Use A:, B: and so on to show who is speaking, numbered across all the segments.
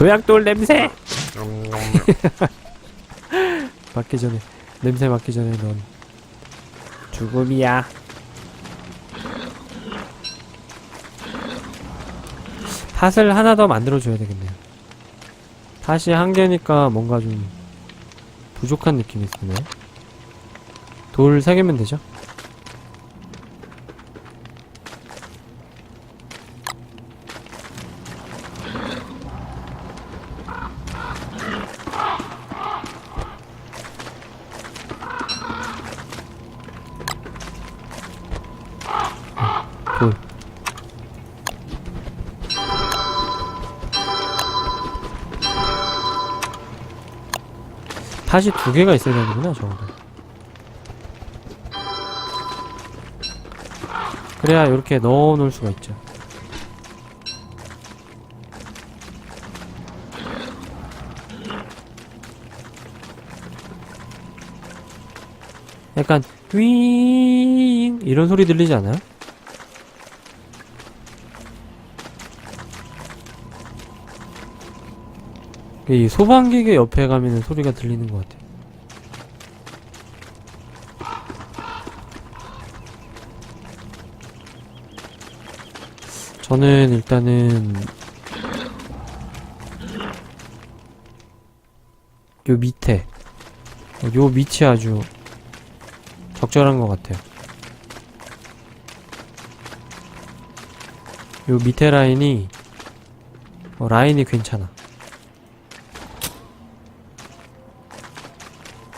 A: 조약돌 냄새. 맞기 전에 냄새 맡기 전에 넌 죽음이야. 팥을 하나 더 만들어줘야 되겠네요. 팥이 한 개니까 뭔가 좀 부족한 느낌이 드네. 돌세 개면 되죠? 팥이 두 개가 있어야 되는구나, 적어도. 그래야 이렇게 넣어 놓을 수가 있죠. 약간 윙 이런 소리 들리지 않아요? 이 소방기계 옆에 가면 소리가 들리는 것 같아요. 저는 일단은 요 밑에 요 밑이 아주 적절한 것 같아요. 요 밑에 라인이 어, 라인이 괜찮아.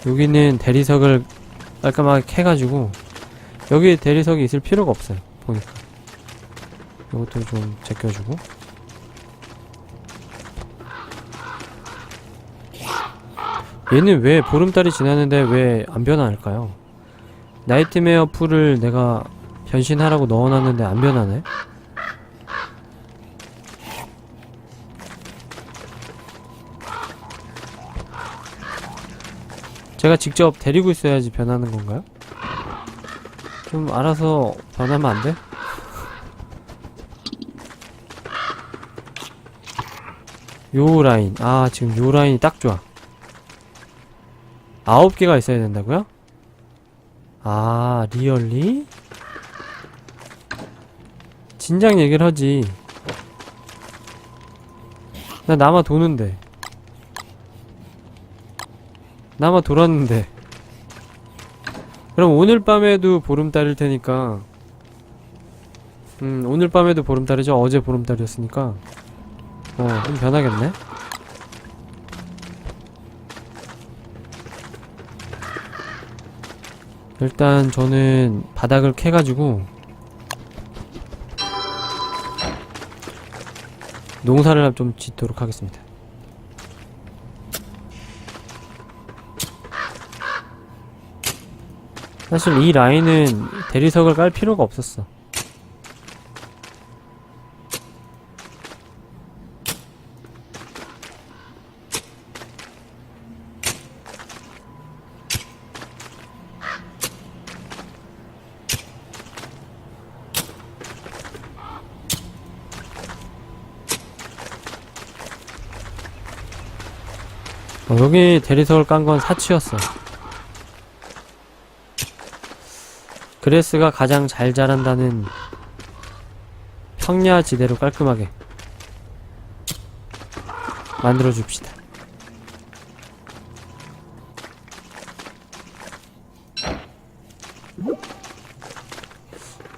A: 여기는 대리석을 깔끔하게 캐가지고 여기 대리석이 있을 필요가 없어요. 보니까 이것도 좀 제껴주고 얘는 왜 보름달이 지났는데 왜 안 변화할까요? 나이트메어 풀을 내가 변신하라고 넣어놨는데 안 변하네? 제가 직접 데리고 있어야지 변하는 건가요? 좀 알아서 변하면 안 돼? 요 라인. 아, 지금 요 라인이 딱 좋아. 아홉 개가 있어야 된다고요? 아, 리얼리? 진작 얘기를 하지. 나 남아 도는데. 남아 돌았는데. 그럼 오늘 밤에도 보름달일 테니까. 음, 오늘 밤에도 보름달이죠. 어제 보름달이었으니까. 어, 좀 변하겠네. 일단 저는 바닥을 캐가지고 농사를 좀 짓도록 하겠습니다. 사실 이 라인은 대리석을 깔 필요가 없었어. 어, 여기 대리석을 깐 건 사치였어. 그레스가 가장 잘 자란다는 평야 지대로 깔끔하게 만들어 줍시다.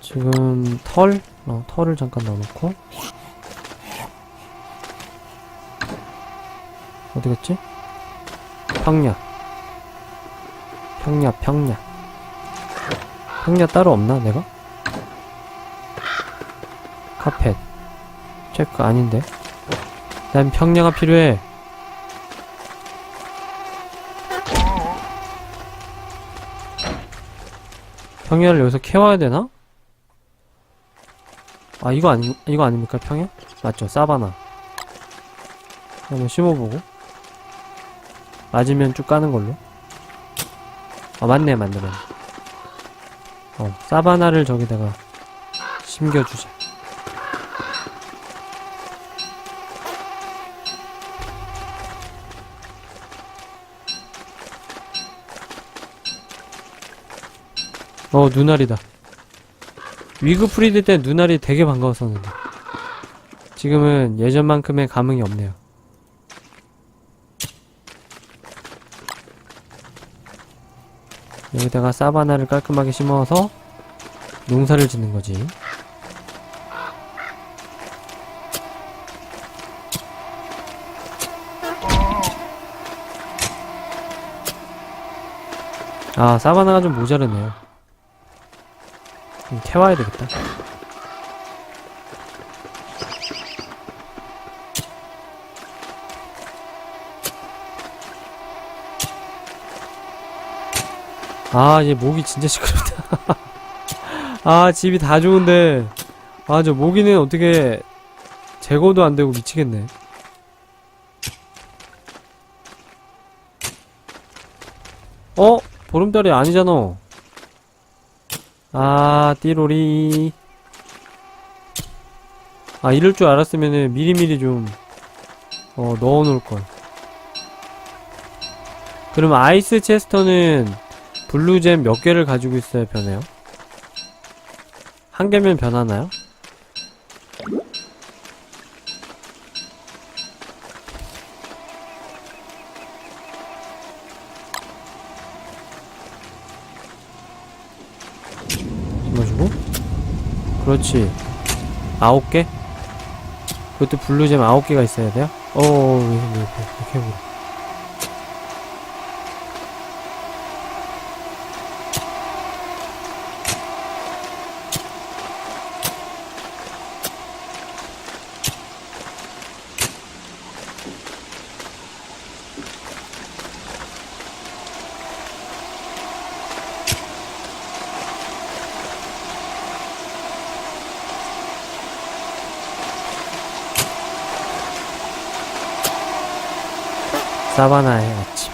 A: 지금 털, 어, 털을 잠깐 넣어놓고 어디 갔지? 평야, 평야, 평야. 평야 따로 없나 내가? 카펫. 체크 아닌데? 난 평야가 필요해. 평야를 여기서 캐와야 되나? 아 이거 아니 이거 아닙니까 평야? 맞죠 사바나. 한번 심어보고. 맞으면 쭉 까는 걸로. 아 맞네 맞네 맞네 어, 사바나를 저기다가 심겨주자. 어, 눈알이다. 위그프리드 때 눈알이 되게 반가웠었는데. 지금은 예전만큼의 감흥이 없네요. 여기다가 사바나를 깔끔하게 심어서 농사를 짓는 거지. 아, 사바나가 좀 모자르네요. 좀 캐와야 되겠다. 아, 얘 목이 진짜 시끄럽다. 아, 집이 다 좋은데. 아, 저 모기는 어떻게 제거도 안 되고 미치겠네. 어? 보름달이 아니잖아. 아, 띠로리. 아, 이럴 줄 알았으면은 미리미리 좀, 어, 넣어 놓을걸. 그럼 아이스 체스터는 블루잼 몇 개를 가지고 있어야 변해요? 한 개면 변하나요? 심어주고 그렇지 아홉 개? 그것도 블루잼 아홉 개가 있어야 돼요? 어어 왜, 왜, 왜, 이렇게 해보래 사바나의 아침.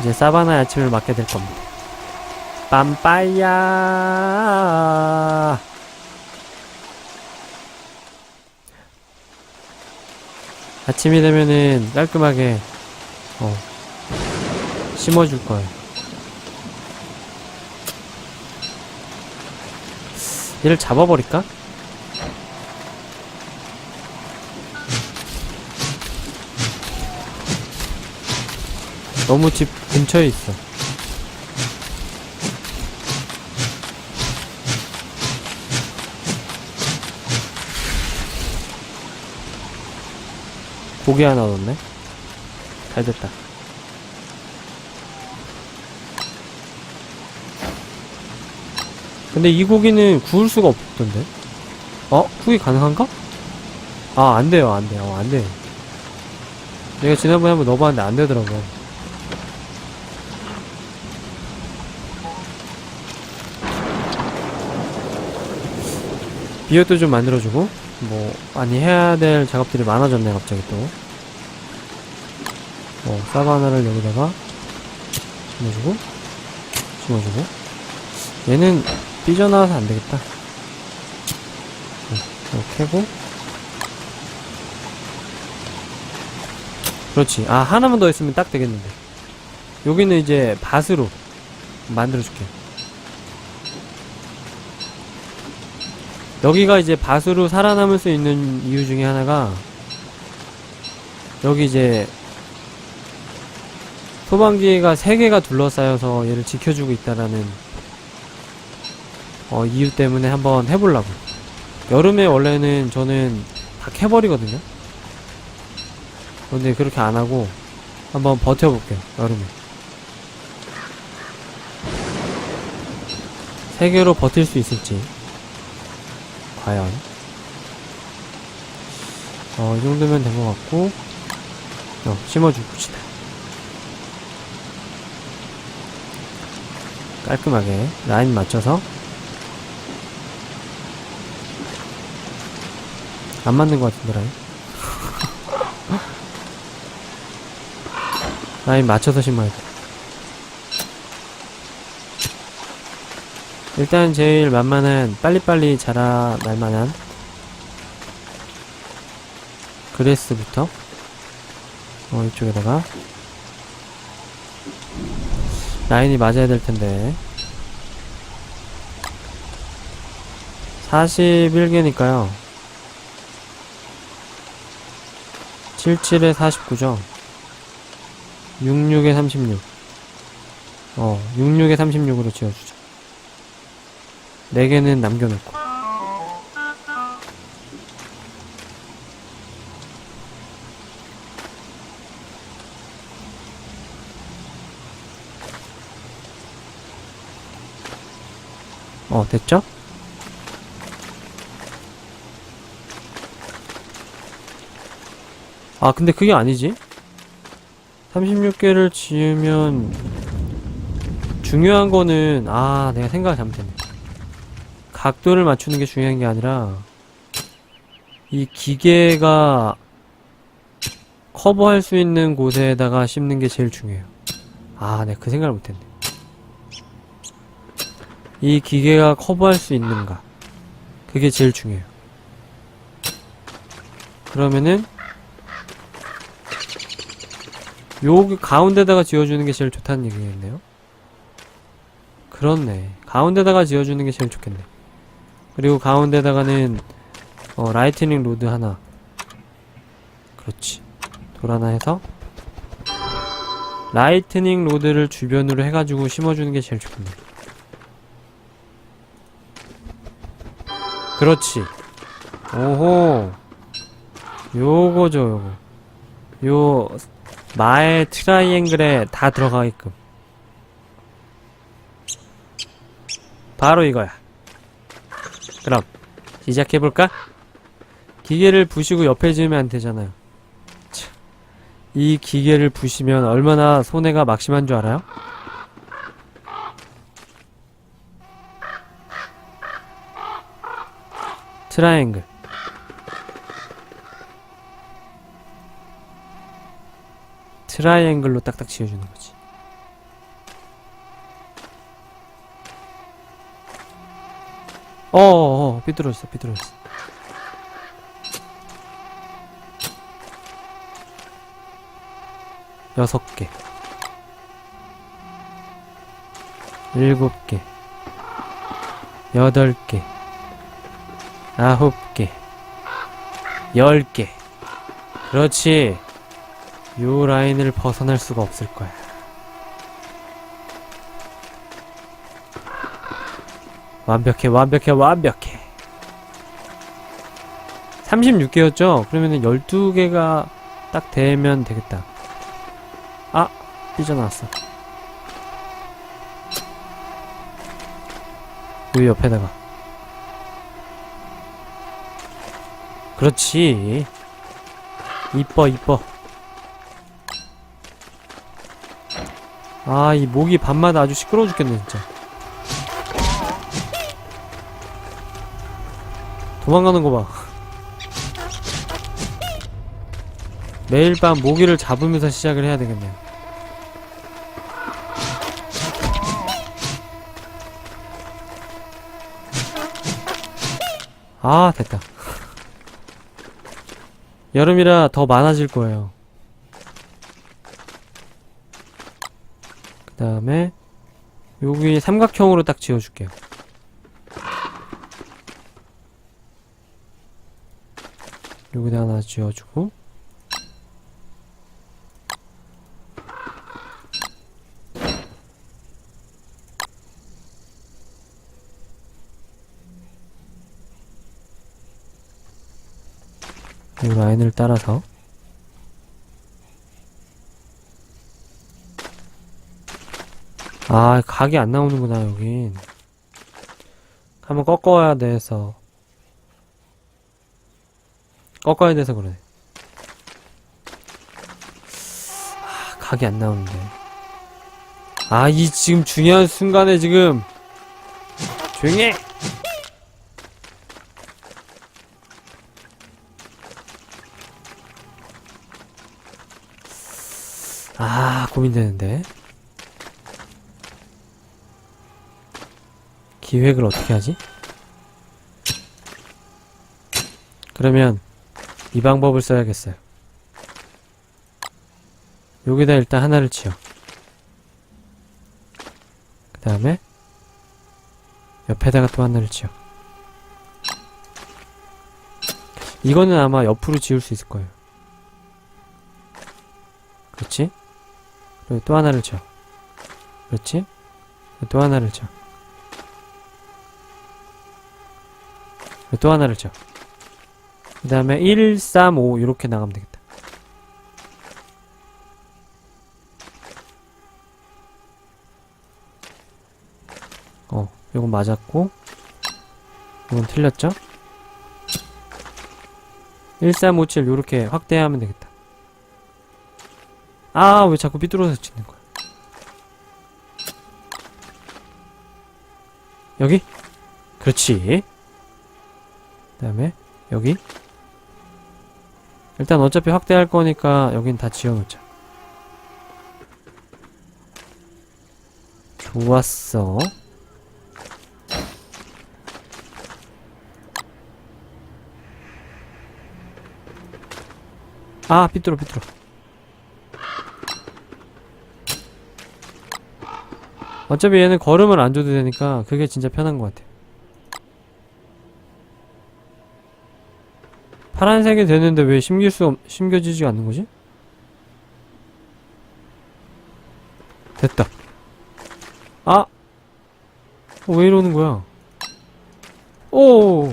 A: 이제 사바나의 아침을 맞게 될 겁니다. 빰빠야! 아침이 되면은 깔끔하게 어 심어줄 거예요. 얘를 잡아버릴까? 너무 집 근처에 있어. 고기 하나 넣었네. 잘 됐다. 근데 이 고기는 구울 수가 없던데? 어? 쿡이 가능한가? 아, 안 돼요, 안 돼요, 안 돼. 내가 지난번에 한번 넣어봤는데 안 되더라고. 비옷도 좀 만들어주고 뭐 많이 해야 될 작업들이 많아졌네 갑자기 또. 어, 사바나를 여기다가 심어주고 심어주고. 얘는 삐져나와서 안되겠다. 이렇게 하고. 그렇지. 아 하나만 더 있으면 딱 되겠는데. 여기는 이제 밭으로 만들어줄게 여기가 이제 밭으로 살아남을 수 있는 이유 중에 하나가 여기 이제 소방기가 3개가 둘러싸여서 얘를 지켜주고 있다라는 어, 이유 때문에 한번 해보려고. 여름에 원래는 저는 다 캐버리거든요. 근데 그렇게 안하고 한번 버텨볼게요 여름에. 3개로 버틸 수 있을지 과연? 어, 이 정도면 된 것 같고 어, 심어주고 봅시다. 깔끔하게 라인 맞춰서. 안 맞는 것 같은데 라인? 라인 맞춰서 심어야 돼 일단 제일 만만한 빨리빨리 자라날 만한 그레스부터 어 이쪽에다가 라인이 맞아야 될 텐데. 41개니까요. 77에 49죠. 66에 36. 어, 66에 36으로 지어주죠. 4개는 남겨놓고. 어, 됐죠? 아, 근데 그게 아니지? 36개를 지으면, 중요한 거는, 아, 내가 생각을 잘못했네. 각도를 맞추는 게 중요한 게 아니라, 이 기계가 커버할 수 있는 곳에다가 심는 게 제일 중요해요. 아, 내가 그 생각을 못했네. 이 기계가 커버할 수 있는가. 그게 제일 중요해요. 그러면은, 요 가운데다가 지어주는 게 제일 좋다는 얘기겠네요. 그렇네. 가운데다가 지어주는 게 제일 좋겠네. 그리고 가운데다가는 어, 라이트닝 로드 하나. 그렇지. 돌 하나 해서 라이트닝 로드를 주변으로 해가지고 심어주는 게 제일 좋겠네. 그렇지. 오호. 요거죠, 요거. 요 마의 트라이앵글에 다 들어가게끔. 바로 이거야. 그럼 시작해볼까? 기계를 부시고 옆에 지으면 안 되잖아요. 참, 이 기계를 부시면 얼마나 손해가 막심한 줄 알아요? 트라이앵글. 트라이앵글로 딱딱 지어주는 거지. 어어어 삐뚤어졌어 삐뚤어졌어. 여섯 개. 일곱 개. 여덟 개. 아홉 개열 개. 그렇지. 요 라인을 벗어날 수가 없을 거야 완벽해 완벽해 완벽해. 36개였죠? 그러면은 12개가 딱 되면 되겠다. 아 삐져나왔어. 요 옆에다가. 그렇지. 이뻐 이뻐. 아 이 목이 밤마다 아주 시끄러워 죽겠네 진짜 도망가는 거 봐. 매일 밤 모기를 잡으면서 시작을 해야 되겠네요. 아, 됐다. 여름이라 더 많아질 거예요. 그 다음에, 여기 삼각형으로 딱 지어줄게요. 여기다 하나 지어주고. 이 라인을 따라서. 아 각이 안 나오는구나 여긴. 한번 꺾어야 돼서 꺾어야 돼서 그래. 아, 각이 안 나오는데. 아, 이 지금 중요한 순간에 지금 조용히 해! 아, 고민되는데. 기획을 어떻게 하지? 그러면 이 방법을 써야겠어요. 여기다 일단 하나를 치워. 그 다음에 옆에다가 또 하나를 지어. 이거는 아마 옆으로 지을 수 있을 거예요. 그렇지? 그리고 또 하나를 지어. 그렇지? 또 하나를. 그리고 또 하나를 지어. 그 다음에 1, 3, 5 이렇게 나가면 되겠다. 어, 이건 맞았고 이건 틀렸죠? 1357 요렇게 확대하면 되겠다. 아, 왜 자꾸 삐뚤어서 치는 거야? 여기? 그렇지. 그 다음에, 여기. 일단 어차피 확대할 거니까 여긴 다 지어놓자. 좋았어. 아, 삐뚤어, 삐뚤어. 어차피 얘는 걸음을 안 줘도 되니까 그게 진짜 편한 것 같아. 파란색이 되는데 왜 심길 수, 없, 심겨지지 않는 거지? 됐다. 아! 어, 왜 이러는 거야? 오!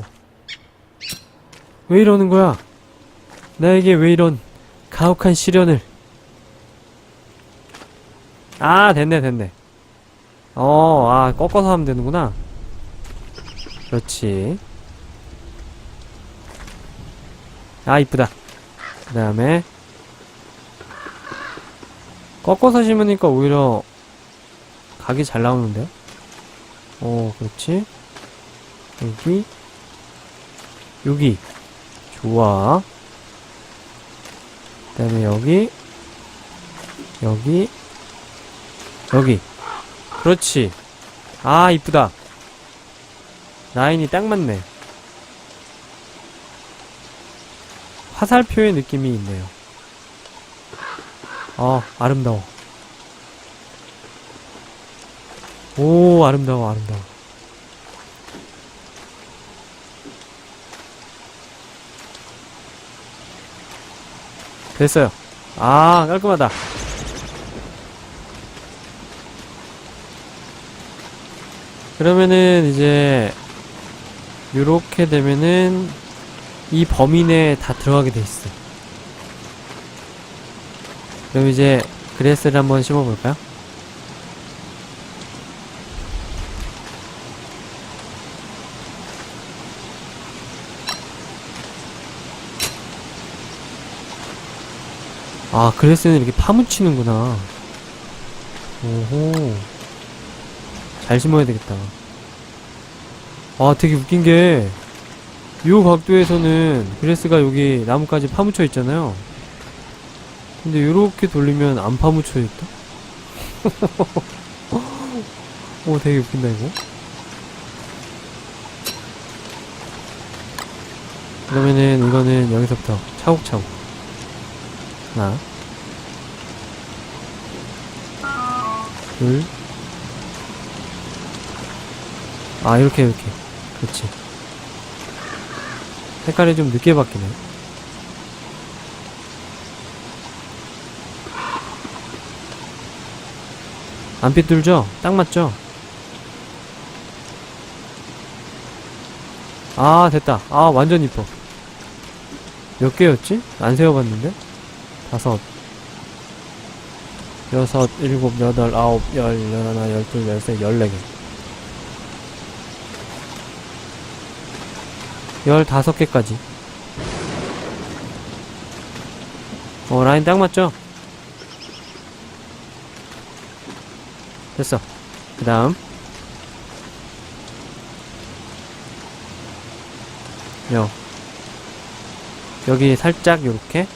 A: 왜 이러는 거야? 나에게 왜 이런 가혹한 시련을. 아, 됐네, 됐네. 어, 아, 꺾어서 하면 되는구나. 그렇지. 아, 이쁘다. 그 다음에, 꺾어서 심으니까 오히려 각이 잘 나오는데요? 어, 그렇지. 여기, 여기. 좋아. 그 다음에 여기, 여기, 여기. 그렇지. 아, 이쁘다. 라인이 딱 맞네. 화살표의 느낌이 있네요. 어, 아름다워. 오, 아름다워, 아름다워. 됐어요. 아, 깔끔하다. 그러면은 이제 요렇게 되면은 이 범위 내에 다 들어가게 돼 있어. 그럼 이제 그레스를 한번 심어볼까요? 아, 그레스는 이렇게 파묻히는구나. 오호. 잘 심어야 되겠다. 아, 되게 웃긴 게, 요 각도에서는 그레스가 여기 나뭇가지 파묻혀 있잖아요. 근데 요렇게 돌리면 안 파묻혀 있다? 오, 되게 웃긴다, 이거. 그러면은 이거는 여기서부터 차곡차곡. 하나. 둘. 아, 이렇게, 이렇게. 그렇지. 색깔이 좀 늦게 바뀌네. 안 삐뚤죠? 딱 맞죠? 아, 됐다. 아, 완전 이뻐. 몇 개였지? 안 세어봤는데? 다섯, 여섯, 일곱, 여덟, 아홉, 열, 열하나, 열둘, 열셋, 열네 개. 열다섯 개까지. 어, 라인 딱 맞죠? 됐어. 그 다음. 요. 여기 살짝 요렇게.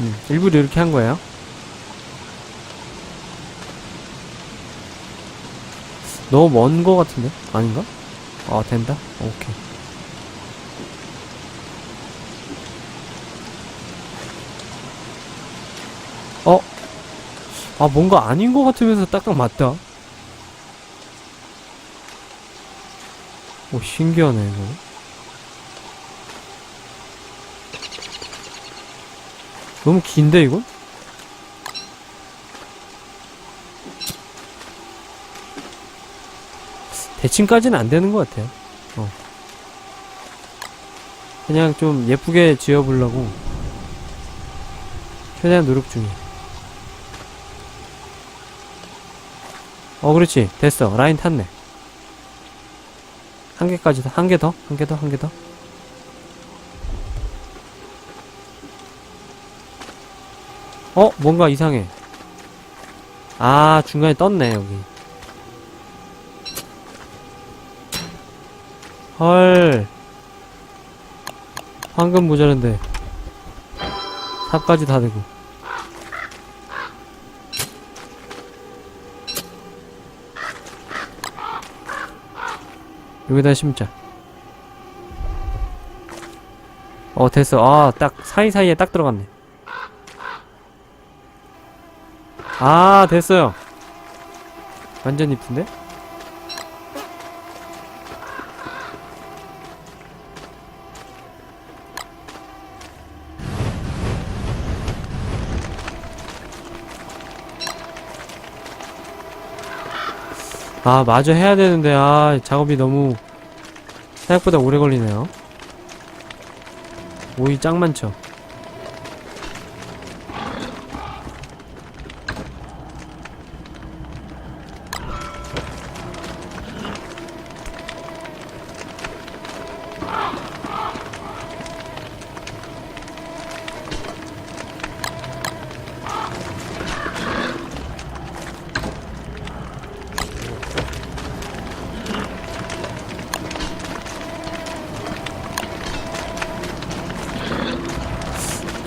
A: 음, 일부러 이렇게 한 거예요. 너무 먼 거 같은데? 아닌가? 아, 된다? 오케이. 어? 아, 뭔가 아닌 것 같으면서 딱딱 맞다. 오, 신기하네, 이거. 너무 긴데, 이건? 대칭까지는 안 되는 것 같아요. 어. 그냥 좀 예쁘게 지어보려고 최대한 노력 중이에요. 어, 그렇지. 됐어. 라인 탔네. 한 개까지 더, 한 개 더, 한 개 더, 한 개 더. 어, 뭔가 이상해. 아, 중간에 떴네, 여기. 헐. 황금 모자란데. 삽까지 다 되고. 여기다 심자. 어, 됐어. 아, 딱, 사이사이에 딱 들어갔네. 아, 됐어요. 완전 이쁜데? 아, 마저 해야 되는데, 아, 작업이 너무 생각보다 오래 걸리네요. 오이 짱 많죠?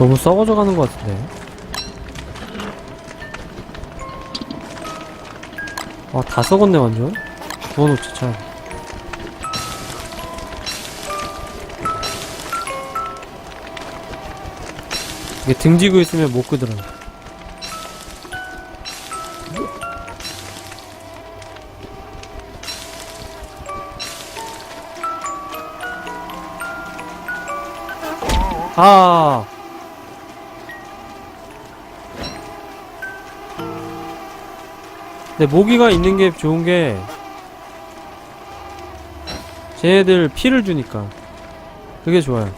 A: 너무 썩어져 가는 것 같은데. 아, 다 썩었네, 완전. 구워놓자, 참. 이게 등지고 있으면 못 끄더라. 아! 근데 모기가 있는 게 좋은 게 쟤네들 피를 주니까 그게 좋아요.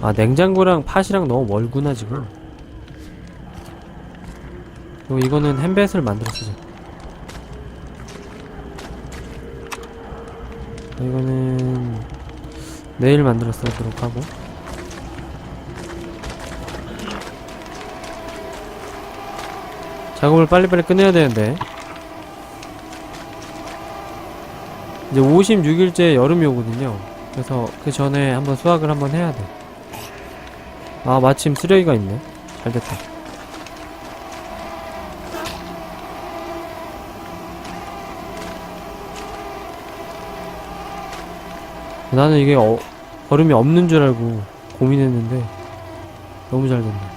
A: 아 냉장고랑 팥이랑 너무 멀구나 지금. 그리고 이거는 햄벳을 만들어 쓰자. 이거는 내일 만들어 쓰도록 하고. 작업을 빨리빨리 끝내야 되는데. 이제 56일째 여름이 오거든요. 그래서 그 전에 한번 수확을 한번 해야 돼아 마침 쓰레기가 있네. 잘 됐다 나는 이게 어, 얼음이 없는 줄 알고 고민했는데 너무 잘 됐네.